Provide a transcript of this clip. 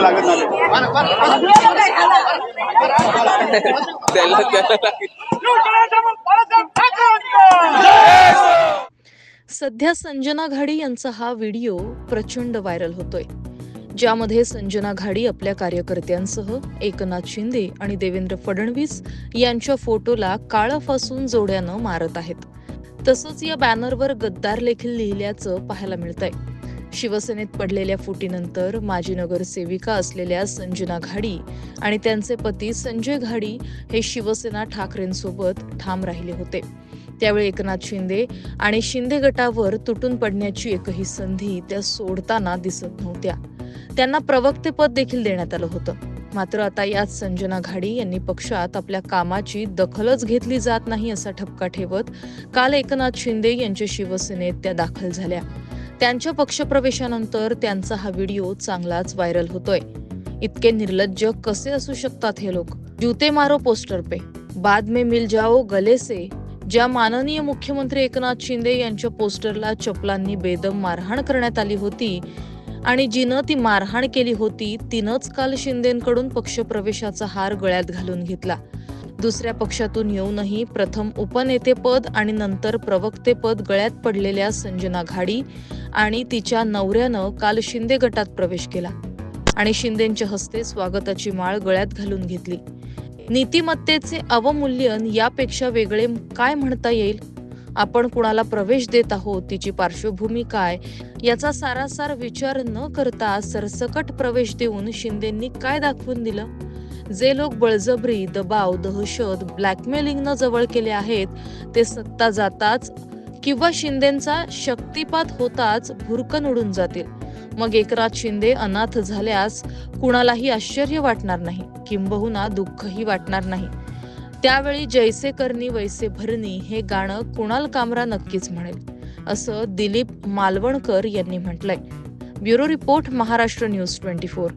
लागत नाही. त्याला त्याला लागेल. सध्या संजना घाडी यांचा हा व्हिडिओ प्रचंड व्हायरल होतोय. ज्यामध्ये संजना घाडी आपल्या कार्यकर्त्यांसह एकनाथ शिंदे आणि देवेंद्र फडणवीस यांच्या फोटोला काळं फासून जोड्यानं मारत आहेत. तसंच या बॅनरवर गद्दार देखील लिहिल्याचं पाहायला मिळतंय. शिवसेनेत पडलेल्या फुटीनंतर माजी नगरसेविका असलेल्या संजना घाडी आणि त्यांचे पती संजय घाडी हे शिवसेना ठाकरेंसोबत ठाम राहिले होते. त्यावेळी एकनाथ शिंदे आणि शिंदे गटावर तुटून पडण्याची एकही संधी त्या सोडताना दिसत नव्हत्या. त्यांना प्रवक्तेपद देखील देण्यात आलं होतं. मात्र आता याच संजना घाडी यांनी पक्षात आपल्या कामाची दखलच घेतली जात नाही असा ठपका ठेवत काल एकनाथ शिंदे यांच्या शिवसेनेत त्या दाखल झाल्या. त्यांच्या पक्षप्रवेशानंतर त्यांचा हा व्हिडिओ चांगलाच व्हायरल होतोय. इतके निर्लज्ज कसे असू शकतात हे लोक? जूते मारो पोस्टर पे. बाद में मिल जाओ गले से. ज्या माननीय मुख्यमंत्री एकनाथ शिंदे यांच्या पोस्टरला चपलांनी बेदम मारहाण करण्यात आली होती आणि जिनं ती मारहाण केली होती तिनंच काल शिंदेकडून पक्षप्रवेशाचा हार गळ्यात घालून घेतला. दुसऱ्या पक्षातून येऊनही प्रथम उपनेतेपद आणि नंतर प्रवक्तेपद गळ्यात पडलेल्या संजना घाडी आणि तिच्या नवऱ्यानं काल शिंदे गटात प्रवेश केला. आणि शिंदेच्या हस्ते स्वागताची माळ गळ्यात घालून घेतली. नीतिमत्तेचे अवमूल्यन यापेक्षा वेगळे काय म्हणता येईल? आपण कुणाला प्रवेश देत आहोत? तिची पार्श्वभूमी काय? याचा सारासार विचार न करता सरसकट प्रवेश देऊन शिंदेंनी काय दाखवून दिलं? जे लोक बळजबरी दबाव दहशत ब्लॅकमेलिंगनं जवळ केले आहेत ते सत्ता जाताच किंवा शिंदेचा शक्तिपात होताच भुरकन उडून जातील. मग एकनाथ शिंदे अनाथ झाल्यास कुणालाही आश्चर्य वाटणार नाही किंबहुना दुःखही वाटणार नाही. त्यावेळी जैसे करणी वैसे भरणी हे गाणं कुणाल कामरा नक्कीच म्हणेल असं दिलीप मालवणकर यांनी म्हटलंय. Bureau report Maharashtra news twenty four.